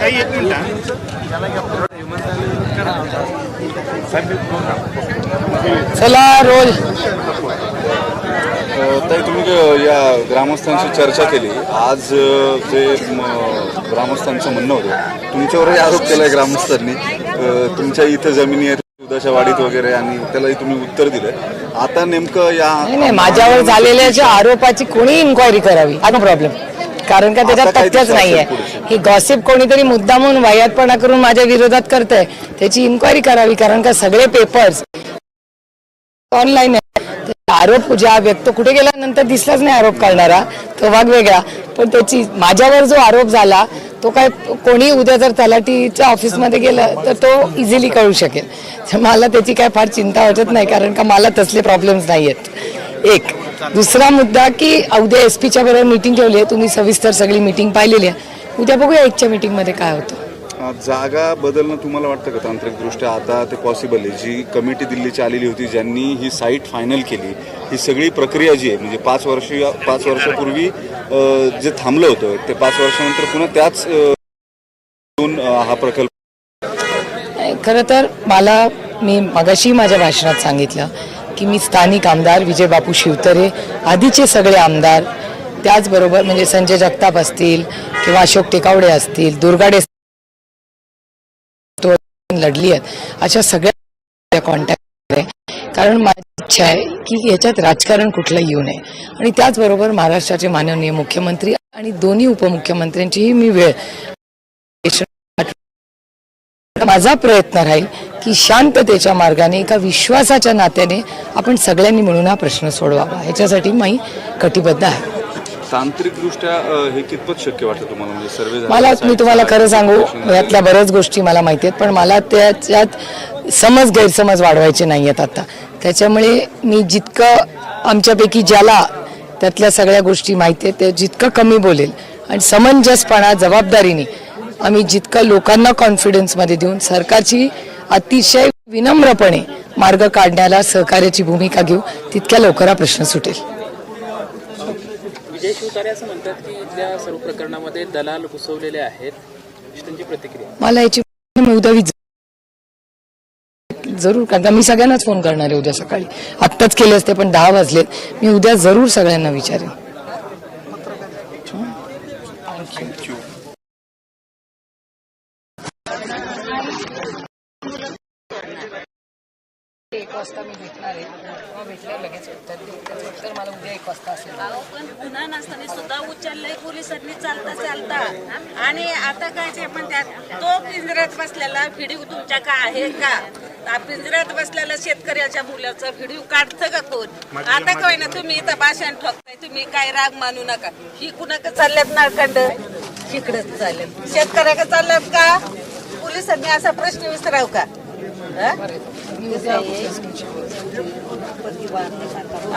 काही एक मिनिट. चला रोल ताई तुम्ही या ग्रामस्थांशी चर्चा केली. आज जे ग्रामस्थांचं म्हणणं होतं तुमच्यावरही आरोप केलाय ग्रामस्थांनी. तुमच्या इथं जमिनी आहेत दुधाच्या वाडीत वगैरे आणि त्यालाही तुम्ही उत्तर दिलं आता नेमकं या नाही नाही माझ्यावर झालेल्या ज्या आरोपाची कोणी इन्क्वायरी करावी? हा प्रॉब्लेम कारण का त्याच्यात तथ्यच नाहीये? ही गॉसिप कोणीतरी मुद्दामून वायातपणा करून माझ्या विरोधात करतंय. त्याची इन्क्वायरी करावी कारण का सगळे पेपर्स ऑनलाईन आहे आरोप ज्या व्यक्त कुठे गेल्यानंतर दिसलाच नाही आरोप करणारा. तो भाग वेगळा. पण त्याची माझ्यावर जो आरोप झाला तो काय कोणी उद्या जर तलाठीच्या ऑफिसमध्ये गेलं तर तो इझिली कळू शकेल. तर मला त्याची काय फार चिंता वाटत नाही कारण का मला तसले प्रॉब्लेम्स नाही आहेत एक दुसरा मुद्दा की उद्या एस पीच्या बरोबर मिटिंग ठेवली आहे. तुम्ही सविस्तर सगळी मिटिंग पाहिलेली आहे. उद्या बघूया एकच्या मिटिंगमध्ये काय होतं. जागा बदलणं तुम्हाला वाटतं का तांत्रिकदृष्ट्या? आता ते पॉसिबल आहे. जी कमिटी दिल्लीची आलेली होती ज्यांनी ही साईट फायनल केली ही सगळी प्रक्रिया जी आहे म्हणजे पाच वर्ष पाच वर्षापूर्वी जे थांबलं होतं ते पाच वर्षानंतर पुन्हा त्याच हा प्रकल्प खरं तर मला मी मगाशी माझ्या भाषणात सांगितलं की मी स्थानिक आमदार विजय बापू शिवतरे आधीचे सगळे आमदार त्याचबरोबर म्हणजे संजय जगताप असतील किंवा अशोक टेकावडे असतील दुर्गाडे लढली आहेत. अशा सगळ्या कॉन्टॅक्ट आहे. कारण माझी इच्छा आहे की याच्यात राजकारण कुठलं येऊ नये. आणि त्याचबरोबर महाराष्ट्राचे माननीय मुख्यमंत्री आणि दोन्ही उपमुख्यमंत्र्यांचीही मी वेळ माझा प्रयत्न राहील की शांततेच्या मार्गाने एका विश्वासाच्या नात्याने आपण सगळ्यांनी मिळून हा प्रश्न सोडवावा. ह्याच्यासाठी मी कटिबद्ध आहे. तांत्रिकदृष्ट्या अ, हे कितपत शक्य वाटतं तुम्हाला? म्हणजे सर्वे मला मी तुम्हाला खरं सांगू यातल्या बऱ्याच गोष्टी मला माहिती आहेत पण मला त्याच्यात समज गैरसमज वाढवायचे नाही आहेत आता. त्याच्यामुळे मी जितकं आमच्यापैकी ज्याला त्यातल्या सगळ्या गोष्टी माहिती आहेत ते जितकं कमी बोलेल. आणि समंजसपणा जबाबदारीने आम्ही जितकं लोकांना कॉन्फिडन्समध्ये देऊन सरकारची अतिशय विनम्रपणे मार्ग काढण्याला सहकार्याची भूमिका घेऊ तितक्या लवकर हा प्रश्न सुटेल. विजय शिवतारे असं म्हणतात की इथल्या सर्व प्रकरणामध्ये दलाल घुसवलेले आहेत. त्यांची प्रतिक्रिया? मला याची मी उद्या जरूर कारण का मी सगळ्यांनाच फोन करणार आहे उद्या सकाळी. आत्ताच केले असते पण दहा वाजलेत. मी उद्या जरूर सगळ्यांना विचारेन. वाजता मी भेटणार आहे. तेव्हा भेटल्यावर लगेच उत्तर देऊ त्याचं उत्तर मला उद्या एक वाजता असेल. अहो, पण गुन्हा नसताना सुद्धा उचललंय पोलिसांनी चालता चालता. आणि आता काय ते म्हणतात तो पिंजऱ्यात बसलेला व्हिडिओ तुमच्या का आहे का? आ, पिंजऱ्यात बसलेला शेतकऱ्याच्या मुलाचा व्हिडिओ काढतं का कोण? आता काय ना तुम्ही इथं भाषण ठोकताय तुम्ही काय राग मानू नका. ही कुणाक चालल्यात नाळकंड इकडंच चालल्यात. शेतकऱ्याकडे चालल्यात का? पोलिसांनी असा प्रश्न विचाराव का? हा?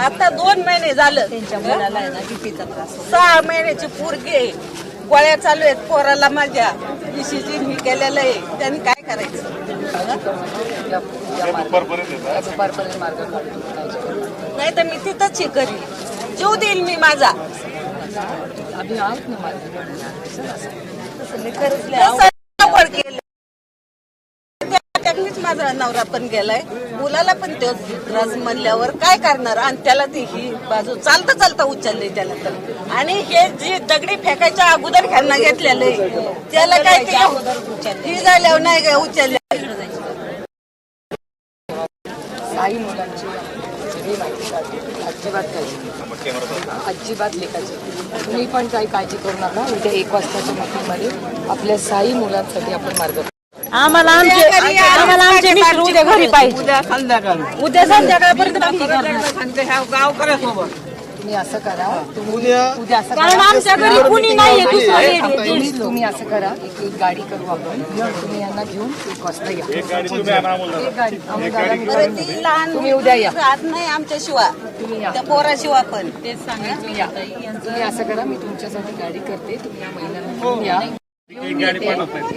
आता दोन महिने झालं. त्यांच्या मुलाला आहे ना बीपीचा त्रास सहा महिन्याची पोरगी गोळ्या चालू आहेत पोराला माझ्या. इशीची ही केलेलं आहे. त्यांनी काय करायचं? नाही तर मी तिथंच हे करी जीव देईल मी माझा. आम्ही आहोत ना मार्ग माझा नवरा पण गेलाय. मुलाला पण तो त्रास म्हणल्यावर काय करणार? आणि त्याला ती ही बाजू चालता चालता उचलली त्याला तर. आणि हे जी दगडी फेकायच्या अगोदर ह्यांना घेतलेलं आहे त्याला काय ते ही झाल्यावर नाही काय उचलले. काही मुलांची अजिबात काळजी अजिबात लेखायची तुम्ही पण काही काळजी करू नका. उद्या एक वाजताच्या मध्ये आपल्या साई मुलांसाठी आपण मार्ग आम्हाला आमचे आम्हाला आमचे मित्र उद्या घरी पाहिजे. उद्या संध्याकाळी. उद्या संध्याकाळपर्यंत बाकी करणार. तुम्ही असं करा. तुम्ही उद्या असं कारण करा. आमच्या घरी कुणी नाहीये दुसरं लेडी तुम्ही तुम्ही असं करा एक एक गाडी करू आपण. तुम्ही यांना घेऊन एक वाजता या. एक गाडी आम्ही गाडी. बरं ती लहान तुम्ही उद्या या. राहत नाही आमच्या शिवा त्या पोराशिवा पण. तुम्ही या. तुम्ही असं करा. मी तुमच्यासाठी गाडी करते. तुम्ही या घेऊन या.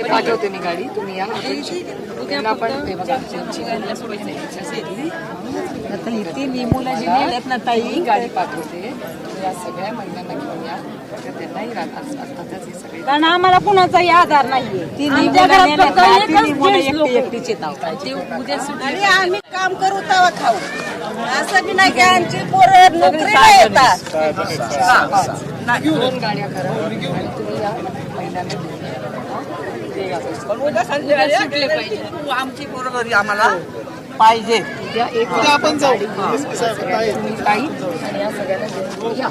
पाठवते मी गाडी तुम्ही या. आता इथे निमूला जे नेल्यात ना ताई गाडी पाठवते. या सगळ्या महिलांना घेऊन या. त्यांनाही हे सगळे कारण आम्हाला कुणाचाही आधार नाहीये. आणि आम्ही काम करू तेव्हा खाऊ. असं बी नाही की आमची पोरं नोकरीला येतात. दोन गाड्या करा. तुम्ही या. या. आमची बरोबरी आम्हाला पाहिजे. उद्या एक आपण जाऊ. तुम्ही या सगळ्यांना या.